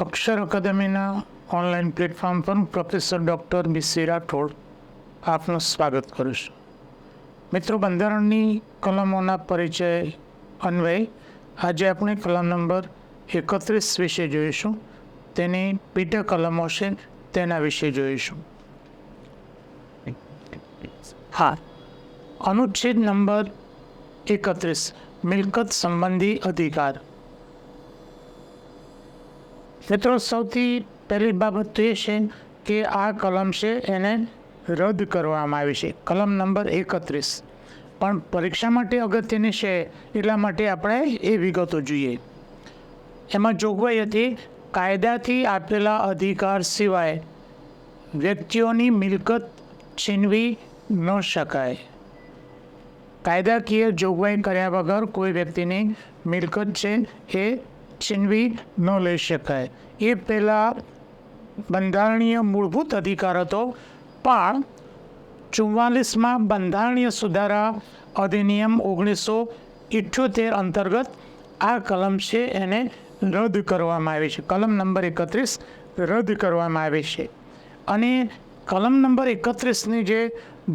અક્ષર અકાદમીના online platform પર professor doctor B Rathod આપનું સ્વાગત કરું છું. મિત્રો, બંધારણની કલમોના પરિચય અન્વયે આજે આપણે કલમ નંબર એકત્રીસ વિશે જોઈશું. તેની પીઠ કલમો છે તેના વિશે જોઈશું. હા, અનુચ્છેદ નંબર એકત્રીસ, મિલકત સંબંધી અધિકાર. મિત્રો, સૌથી પહેલી બાબત તો એ છે કે આ કલમ છે એને રદ કરવામાં આવી છે. કલમ નંબર એકત્રીસ. પણ પરીક્ષા માટે અગત્યની છે એટલા માટે આપણે એ વિગતો જોઈએ. એમાં જોગવાઈ હતી, કાયદાથી આપેલા અધિકાર સિવાય વ્યક્તિઓની મિલકત છીનવી ન શકાય. કાયદાકીય જોગવાઈ કર્યા વગર કોઈ વ્યક્તિની મિલકત છે એ છીનવી ન લઈ શકાય. એ પહેલાં બંધારણીય મૂળભૂત અધિકાર હતો. પણ ચુમ્માલીસમાં બંધારણીય સુધારા અધિનિયમ ઓગણીસો ઇઠ્યોતેર અંતર્ગત આ કલમ છે એને રદ કરવામાં આવી છે. કલમ નંબર એકત્રીસ રદ કરવામાં આવી છે. અને કલમ નંબર એકત્રીસની જે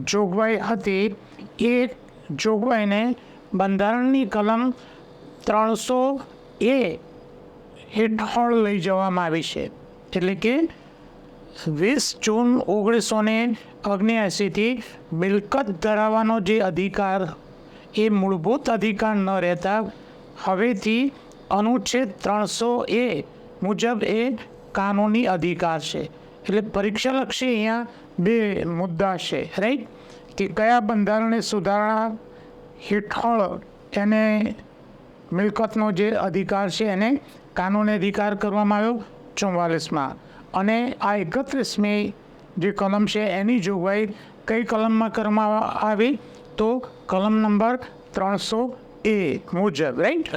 જોગવાઈ હતી, એ જોગવાઈને બંધારણની કલમ ત્રણસો એ હેઠળ લઈ જવામાં આવી છે. એટલે કે વીસ જૂન ઓગણીસો ને ઓગણ્યાસીથી મિલકત ધરાવવાનો જે અધિકાર, એ મૂળભૂત અધિકાર ન રહેતા, હવેથી અનુચ્છેદ ત્રણસો એ મુજબ એ કાનૂની અધિકાર છે. એટલે પરીક્ષાલક્ષી અહીંયા બે મુદ્દા છે રાઈટ કે કયા બંધારણીય સુધારણા હેઠળ એને મિલકતનો જે અધિકાર છે એને કાનૂની અધિકાર કરવામાં આવ્યો ચુમ્વાલીસમાં અને આ એકત્રીસમી જે કલમ છે એની જોગવાઈ કઈ કલમમાં કરવામાં આવી? તો કલમ નંબર ત્રણસો એ મુજબ રાઈટ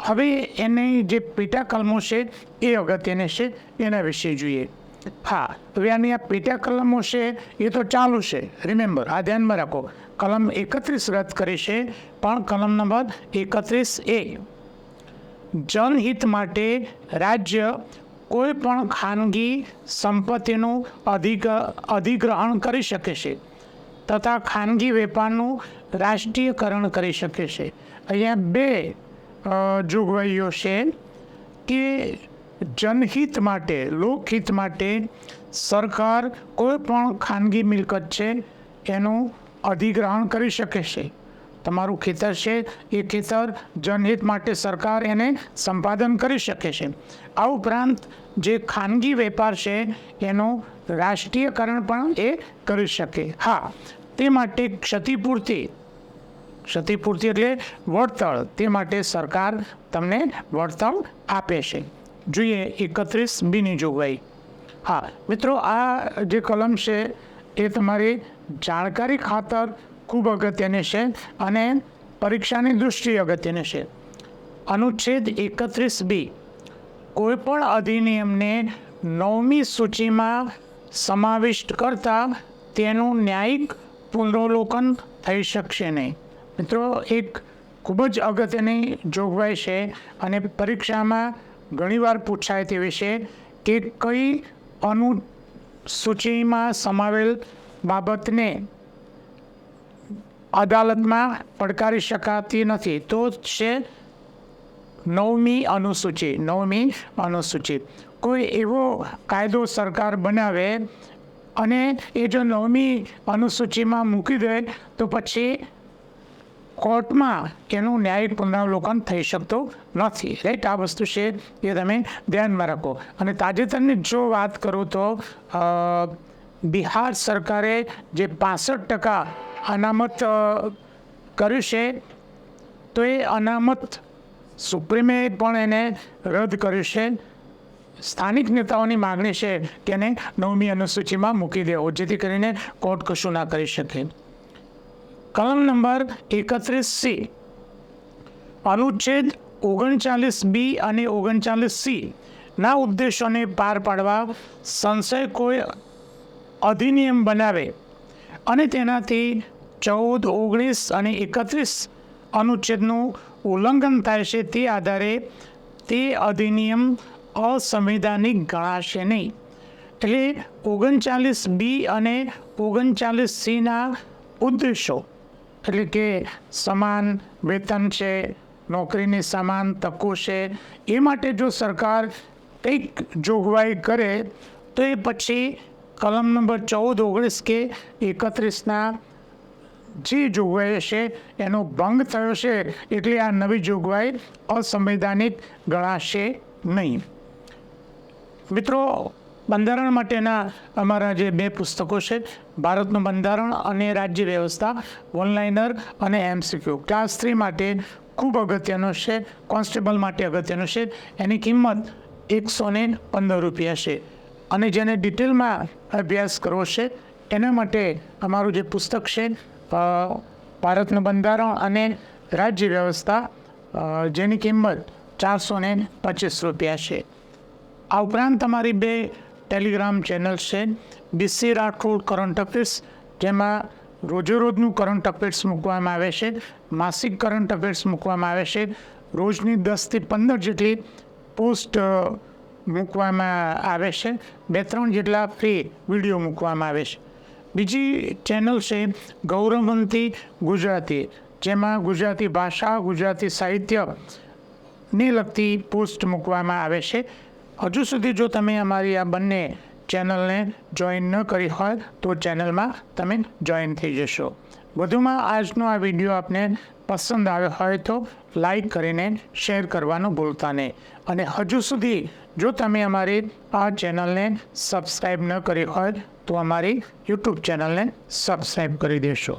હવે એની જે પેટા કલમો છે એ અગત્યની છે એના વિશે જોઈએ. હા હવે આની આ પેટા કલમો છે, એ તો ચાલુ છે. રિમેમ્બર આ ધ્યાનમાં રાખો. કલમ એકત્રીસ રદ કરી છે, પણ કલમ નંબર એકત્રીસ એ. જનહિત માટે રાજ્ય કોઈ પણ ખાનગી સંપત્તિનું અધિક અધિગ્રહણ કરી શકે છે તથા ખાનગી વેપારનું રાષ્ટ્રીયકરણ કરી શકે છે. અહીંયા બે જોગવાઈઓ છે કે જનહિત માટે, લોકહિત માટે સરકાર કોઈ પણ ખાનગી મિલકત છે, એનું અધિગ્રહણ કરી શકે છે. તમારું ખેતર છે, એ ખેતર જનહિત માટે સરકાર એને સંપાદન કરી શકે છે. આ ઉપરાંત જે ખાનગી વેપાર છે, એનું રાષ્ટ્રીયકરણ પણ એ કરી શકે. હા, તે માટે ક્ષતિપૂર્તિ ક્ષતિપૂર્તિ એટલે વળતર, તે માટે સરકાર તમને વળતર આપે છે. જોઈએ એકત્રીસ બીની જોગવાઈ. હા, મિત્રો, આ જે કલમ છે, એ તમારી જાણકારી ખાતર ખૂબ અગત્યની છે અને પરીક્ષાની દૃષ્ટિએ અગત્યની છે. અનુચ્છેદ એકત્રીસ બી, કોઈપણ અધિનિયમને નવમી સૂચિમાં સમાવિષ્ટ કરતાં તેનું ન્યાયિક પુનરાવલોકન થઈ શકશે નહીં. મિત્રો, એક ખૂબ જ અગત્યની જોગવાઈ છે અને પરીક્ષામાં ઘણીવાર પૂછાય તે વિશે કે કઈ અનુસૂચિમાં સમાવેલ બાબતને અદાલતમાં પડકારી શકાતી નથી. તો છે નવમી અનુસૂચિ નવમી અનુસૂચિ. કોઈ એવો કાયદો સરકાર બનાવે અને એ જો નવમી અનુસૂચિમાં મૂકી દે, તો પછી કોર્ટમાં એનું ન્યાયિક પુનરાવલોકન થઈ શકતું નથી. રાઈટ આ વસ્તુ છે એ તમે ધ્યાનમાં રાખો. અને તાજેતરની જો વાત કરું તો બિહાર સરકારે જે પાસઠ ટકા અનામત કર્યું છે, તો એ અનામત સુપ્રીમે પણ એને રદ કર્યું છે. સ્થાનિક નેતાઓની માગણી છે કે એને નવમી અનુસૂચિમાં મૂકી દેવો, જેથી કરીને કોર્ટ કશું ના કરી શકે. કલમ નંબર એકત્રીસ સી. અનુચ્છેદ ઓગણચાલીસ બી અને ઓગણચાલીસ સી ના ઉદ્દેશોને પાર પાડવા સંશય કોઈ અધિનિયમ બનાવે અને તેનાથી ચૌદ, ઓગણીસ અને એકત્રીસ અનુચ્છેદનું ઉલ્લંઘન થાય છે તે આધારે તે અધિનિયમ અસંવિધાનિક ગણાશે નહીં. એટલે ઓગણચાલીસ બી અને ઓગણચાલીસ સીના ઉદ્દેશો એટલે કે સમાન વેતન છે, નોકરીની સમાન તકો છે, એ માટે જો સરકાર કંઈક જોગવાઈ કરે, તો એ પછી કલમ નંબર ચૌદ, ઓગણીસ કે એકત્રીસના જે જોગવાઈ છે એનો ભંગ થયો છે, એટલે આ નવી જોગવાઈ અસંવૈધાનિક ગણાશે નહીં. મિત્રો બંધારણ માટેના અમારા જે બે પુસ્તકો છે, ભારતનું બંધારણ અને રાજ્ય વ્યવસ્થા ઓનલાઈનર અને એમસીક્યુ ક્લાસ થ્રી માટે ખૂબ અગત્યનો છે, કોન્સ્ટેબલ માટે અગત્યનો છે. એની કિંમત એકસો ને પંદર રૂપિયા છે. અને જેને ડિટેલમાં અભ્યાસ કરવો છે, એના માટે અમારું જે પુસ્તક છે ભારતનું બંધારણ અને રાજ્ય વ્યવસ્થા જેની કિંમત ચારસો પચીસ રૂપિયા છે. આ ઉપરાંત તમારી બે ટેલિગ્રામ ચેનલ છે બીસી રાઠોડ કરંટ અફેર્સ જેમાં રોજે રોજનું કરંટ અફેર્સ મૂકવામાં આવે છે, માસિક કરંટ અફેર્સ મૂકવામાં આવે છે, રોજની દસથી પંદર જેટલી પોસ્ટ મૂકવામાં આવે છે, બે ત્રણ જેટલા ફ્રી વીડિયો મૂકવામાં આવે છે. બીજી ચેનલ છે ગૌરવંતી ગુજરાતી, જેમાં ગુજરાતી ભાષા, ગુજરાતી સાહિત્ય ને લગતી પોસ્ટ મૂકવામાં આવે છે. હજુ સુધી જો તમે અમારી આ બંને ચેનલને જોઈન ન કરી હોય, તો ચેનલમાં તમે જોઈન થઈ જશો. વધુમાં આજનો આ વીડિયો આપને પસંદ આવ્યો હોય તો લાઈક કરીને શેર કરવાનું ભૂલતા નહીં. અને હજુ સુધી જો તમે અમારી આ ચેનલને સબસ્ક્રાઈબ ન કરી હોય, તો અમારી યુટ્યુબ ચેનલને સબસ્ક્રાઈબ કરી દેશો.